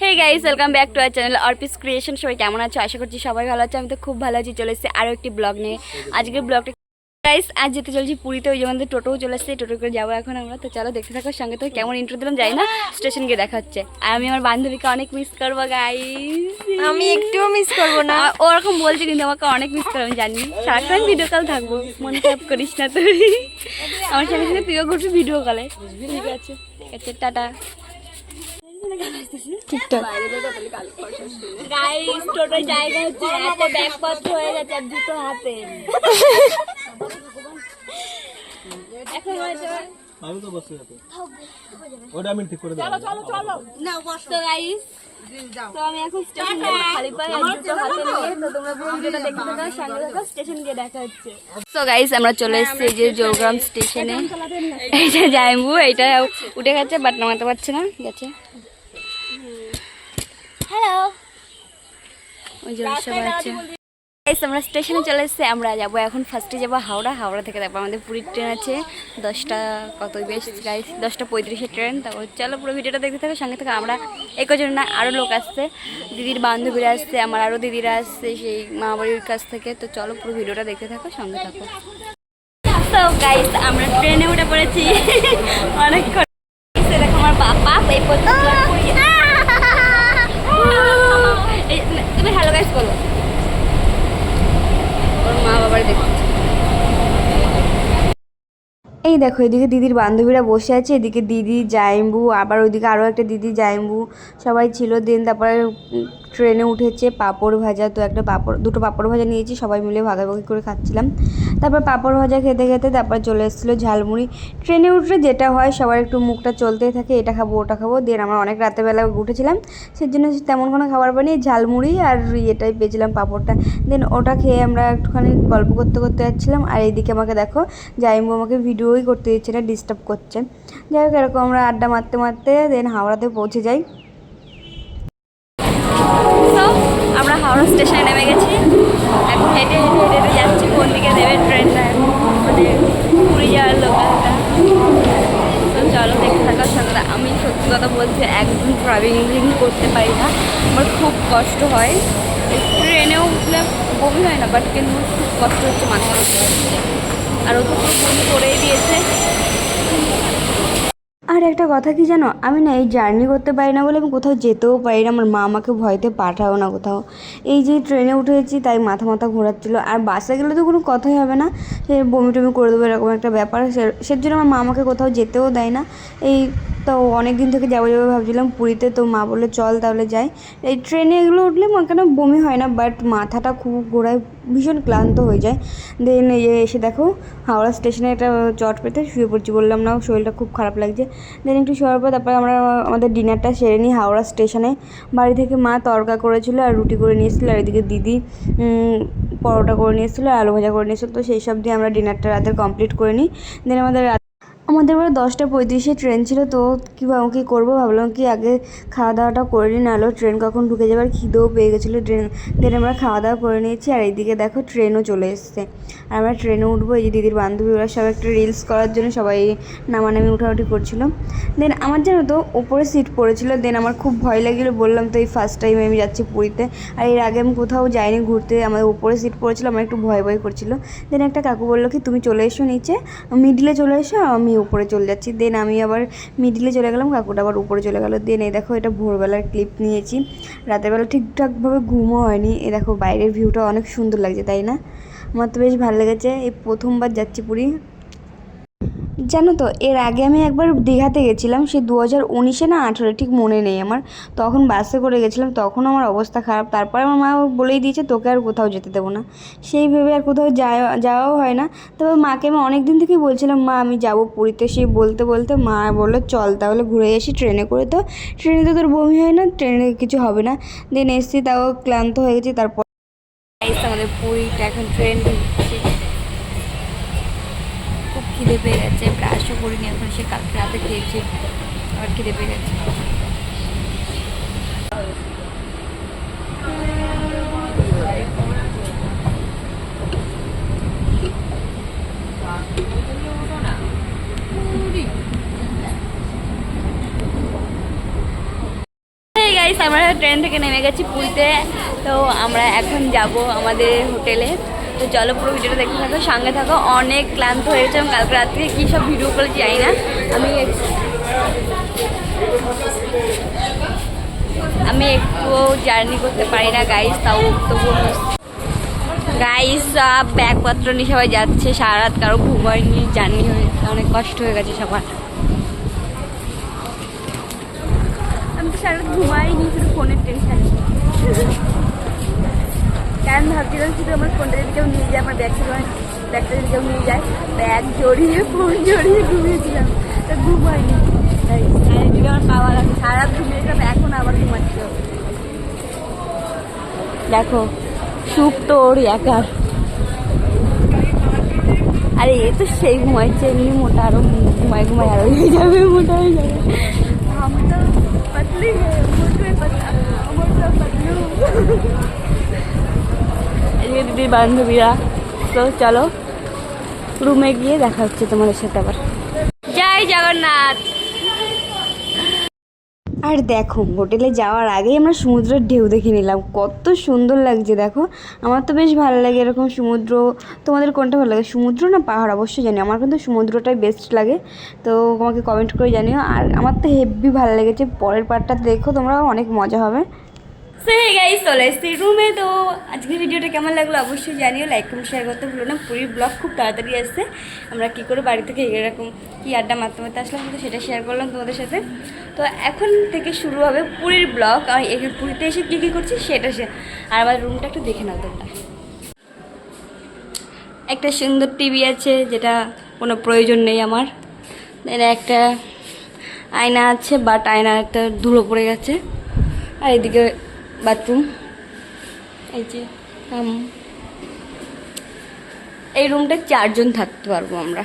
Hey guys welcome back to our channel Arpi's creation সবাই কেমন আছো? আশা করছি সবাই ভালো আছে। আমি তো খুব ভালো আছি চলে এসেছি আরও একটি ব্লগ নিয়ে। আজকের ব্লগটা গাইস আজ যেতে চলছি পুরীতে। ওই যেমন টোটোও চলে এসেছে টোটো করে যাব এখন আমরা। তো চলো দেখতে থাকো সঙ্গে তো কেমন ইন্টার দিলাম যাই না স্টেশন গিয়ে দেখা হচ্ছে। আর আমি আমার বান্ধবীকে অনেক মিস করব গাইস আমি একটুও মিস করব না। ওরকম বলছে কিন্তু আমাকে অনেক মিস করব আমি জানি। সারাক্ষণ ভিডিও কল থাকব মন খারাপ করিস না তুই। আমার সঙ্গে সঙ্গে তুইও করবি ভিডিও কলে ঠিক আছে ঠিক আছে টাটা। ঠিকঠাক গাইস টোটো জায়গা হচ্ছে হাতে ব্যাগপত্র হয়ে গেছে আর দুটো হাতে। এখন হয়েছে আমি তো বসে যাব ওটা আমি ঠিক করে দেবো। তো গাইস তো আমি এখন স্টেশন খালি পাই দুটো হাতে নিয়ে। তো তোমরা পুরো ভিডিওটা দেখতে থাকো সঙ্গে থাকো স্টেশন গিয়ে দেখা হচ্ছে। তো গাইস আমরা চলে এসেছি যে স্টেশনে এইটা এইটা উঠে গেছে বাট নামাতে পারছে না গেছে। হ্যালো ওই যে সবাই আছে। আমরা স্টেশনে চলে এসেছি। আমরা যাব এখন ফার্স্টে যাব হাওড়া। হাওড়া থেকে তারপর আমাদের পুরীর ট্রেন আছে। দশটা কত বেশ গাইস দশটা পঁয়ত্রিশের ট্রেন তারপর চলো পুরো ভিডিওটা দেখতে থাকো। সঙ্গে থেকে আমরা একজন না আরও লোক আসছে। দিদির বান্ধবীরা আসছে আমার আরও দিদিরা আসছে সেই মা বাড়ির কাছ থেকে। তো চলো পুরো ভিডিওটা দেখতে থাকো সঙ্গে থাকো। তো গাইস আমরা ট্রেনে উঠে পড়েছি। অনেকক্ষণ। এই দেখো আমার বাবা এই পর্যন্ত এই, তুমি হ্যালো গাইস বলো ওর মা বাবার দেখতে এই দেখো, এদিকে দিদির বান্ধবীরা বসে আছে, এদিকে দিদি, জাইম্বু, আবার ওইদিকে আরও একটা দিদি, জাইম্বু, সবাই ছিল, দেন তারপরে ট্রেনে উঠেছে পাঁপড় ভাজা, তো একটা পাঁপড়, দুটো পাঁপড় ভাজা নিয়েছি, সবাই মিলে ভাগাভাগি করে খাচ্ছিলাম। তারপর পাঁপড় ভাজা খেতে খেতে তারপর চলে এসেছিল ঝালমুড়ি। ট্রেনে উঠলে যেটা হয়, সবার একটু মুখটা চলতেই থাকে, এটা খাব, ওটা খাব, দেন আমরা অনেক রাতেরবেলা উঠেছিলাম সেই জন্য তেমন কোনো খাবার বানিয়ে ঝালমুড়ি আর এটাই পেয়েছিলাম পাঁপড়টা। দেন ওটা খেয়ে আমরা একটুখানি গল্প করতে করতে যাচ্ছিলাম, আর এইদিকে আমাকে দেখো, জাইম্বু আমাকে ভিডিওই করতে দিচ্ছে না ডিস্টার্ব করছে। যাই হোক, এরকম আমরা আড্ডা মারতে মারতে দেন হাওড়াতে পৌঁছে যাই। আমরা হাওড়া স্টেশনে নেমে গেছি। এখন হেঁটে হেঁটে হেঁটে হেঁটে যাচ্ছি, কোন দিকে দেবে ট্রেনটা মানে পুরী যাওয়ার লোকালটা তো চলো, দেখতে থাকার সঙ্গে আমি সত্যি কথা বলছি, একদম ট্রাভেলিং করতে পারি না। আমার খুব কষ্ট হয়। ট্রেনেও উঠলে বমি হয় না বাট কিন্তু খুব কষ্ট হচ্ছে মাথা আর ও তো করেই দিয়েছে। আর একটা কথা কি জানো? আমি না এই জার্নি করতে পারি না বলে আমি কোথাও যেতেও পারি না। আমার মা আমাকে ভয়তে পাঠাও না কোথাও। এই যে ট্রেনে উঠেছি তাই মাথা মাথা ঘোরাচ্ছিলো। আর বাসে গেলে তো কোনো কথাই হবে না। সে বমি টমি করে দেবো এরকম একটা ব্যাপার। সে- জন্য আমার মা আমাকে কোথাও যেতেও দেয় না। এই তো অনেক দিন থেকে যাব যাব ভাবছিলাম পুরীতে। তো মা বলল, চল তাহলে যাই। এই ট্রেনে এগুলো উঠলে আমার কেন বমি হয় না। বাট মাথাটা খুব ঘোরায়, ভীষণ ক্লান্ত হয়ে যায়। দেন এসে দেখো, হাওড়া স্টেশনে একটা চট পেতে শুয়ে পড়ছি। বললাম না শরীরটা খুব খারাপ লাগছে। দেন একটু শোয়ার পর তারপরে আমরা আমাদের ডিনারটা সেরে নিই হাওড়া স্টেশনে বাড়ি থেকে মা তরকা করেছিল আর রুটি করে নিয়েছিল আর এদিকে দিদি পরোটা করে নিয়ে এসেছিল, আর আলু ভাজা করে নিয়েছিলো তো সেই সব দিয়ে আমরা ডিনারটা রাতের কমপ্লিট করে নিই। দেন আমাদের আমাদের এবার দশটা পঁয়ত্রিশে ট্রেন ছিল, তো কী কী করব? ভাবলাম কি আগে খাওয়া দাওয়াটা করে নিই নাহলেও ট্রেন কখন ঢুকে যাবে? আর খিদেও পেয়ে গেছিল ট্রেন। দেন আমরা খাওয়া দাওয়া করে নিয়েছি, আর এইদিকে দেখো ট্রেনও চলে এসছে। আর আমরা ট্রেনে উঠবো, এই যে দিদির বান্ধবী, ওরা সব একটা রিলস করার জন্য সবাই নামানামি, উঠাউঠি করছিল। দেন আমার জানো তো, ওপরে সিট পড়েছিল, দেন আমার খুব ভয় লাগছিল বললাম তো এই ফার্স্ট টাইম আমি যাচ্ছি পুরীতে। আর এর আগে আমি কোথাও যাইনি ঘুরতে, আমার উপরে সিট পড়েছিল, আমার একটু ভয় ভয় করছিল। দেন একটা কাকু বলল কি, তুমি চলে এসো নিচে মিডিলে চলে এসো, আমি উপরে চলে যাচ্ছি দেন আমি আবার মিডিলে চলে গেলাম, কাকুটা আবার উপরে চলে গেলো। দেন এই দেখো, এটা ভোরবেলার ক্লিপ নিয়েছি। রাতেরবেলা ঠিকঠাকভাবে ঘুমও হয়নি। এ দেখো, বাইরের ভিউটা অনেক সুন্দর লাগছে, তাই না? আমার তো বেশ ভালো লেগেছে। এই প্রথমবার যাচ্ছি পুরী। জানো তো, এর আগে আমি একবার দীঘাতে গেছিলাম সে দু হাজার উনিশে না আঠেরো ঠিক মনে নেই আমার। তখন বাসে করে গেছিলাম, তখন আমার অবস্থা খারাপ। তারপরে আমার মা বলেই দিয়েছে, তোকে আর কোথাও যেতে দেবো না। সেই ভেবে আর কোথাও যাওয়া যাওয়াও হয় না। তবে মাকে আমি অনেক দিন থেকেই বলছিলাম, মা, আমি যাব পুরীতে। সেই বলতে বলতে মা বলল, চল তাহলে ঘুরে আসি ট্রেনে করে। তো ট্রেনে তো তোর বমি হয় না, ট্রেনে কিছু হবে না। দেন এসছি, তাও ক্লান্ত হয়ে গেছি, তারপর আমাদের পুরীটা এখন ট্রেন খুব খিদে পেয়ে গেছে। করিনি, এখন সে কালকে রাতে খেয়েছি আবার খিদে পেয়ে গেছে। আমরা ট্রেন থেকে নেমে গেছি পুরীতে। তো আমরা এখন যাব আমাদের হোটেলে তো চলো পুরো ভিডিওটা দেখতে থাকো, সঙ্গে থাকো। অনেক ক্লান্ত হয়েছে এবং কালকে রাত থেকে কী সব ভিডিও করে যাই না। আমি আমি একটুও জার্নি করতে পারি না গাইস তাও তবুও গাইস সব ব্যাগপত্র নিয়ে সবাই যাচ্ছে, সারা রাত কারও ঘুম হয়নি জার্নি হয়েছে অনেক কষ্ট হয়ে গেছে সবার। আমি তো সারা রাত ঘুমাইনি শুধু ফোনের টেনশন কারণ ভাবছিলাম শুধু আমার ফোনটা যদি কেউ নিয়ে যায় আমার ব্যাগ ছিল ব্যাগটা যদি কেউ নিয়ে যায় ব্যাগ জড়িয়ে ফোন জড়িয়ে ঘুমিয়েছিলাম তা ঘুম হয়নি তাই আর এদিকে আমার পাওয়া লাগে সারা রাত ঘুমিয়েছিলাম এখন আবার ঘুমাচ্ছিল দেখো সুখ তো ওর একার আরে এ তো সেই ঘুমাইছে এমনি মোটা আরো ঘুমায় ঘুমায় আরো হয়ে যাবে মোটা হয়ে যাবে हम तो पतली है मोटे पतला দিদির বান্ধবীরা। তো চলো রুমে গিয়ে দেখা হচ্ছে তোমাদের সাথে আবার। জয় জগন্নাথ! আর দেখো, হোটেলে যাওয়ার আগেই আমরা সমুদ্রের ঢেউ দেখে নিলাম। কত সুন্দর লাগছে, দেখো। আমার তো বেশ ভালো লাগে এরকম সমুদ্র। তোমাদের কোনটা ভালো লাগে, সমুদ্র না পাহাড়? অবশ্যই জানি। আমার কিন্তু সমুদ্রটাই বেস্ট লাগে। তো তোমাকে কমেন্ট করে জানিও। আর আমার তো হেভি ভালো লেগেছে। পরের পার্টটা দেখো তোমরা অনেক মজা হবে। সেই গাইস চলে এসছি রুমে তো আজকের ভিডিওটা কেমন লাগল অবশ্যই জানিও লাইক কমেন্ট শেয়ার করতে ভুলো না। পুরীর ব্লগ খুব তাড়াতাড়ি আসছে। আমরা কী করে বাড়ি থেকে এরকম কি আড্ডা মারতে মারতে আসলাম কিন্তু সেটা শেয়ার করলাম তোমাদের সাথে। তো এখন থেকে শুরু হবে পুরীর ব্লগ আর পুরীতে এসে কী কী করছি সেটা সে আর আমার রুমটা একটু দেখে নাও তোমরা। একটা সুন্দর টিভি আছে, যেটা কোনো প্রয়োজন নেই আমার। একটা আয়না আছে বাট আয়না একটা ধুলো পড়ে গেছে। আর এদিকে বাথরুম? এই যে এই রুমটা চারজন থাকতে পারব আমরা।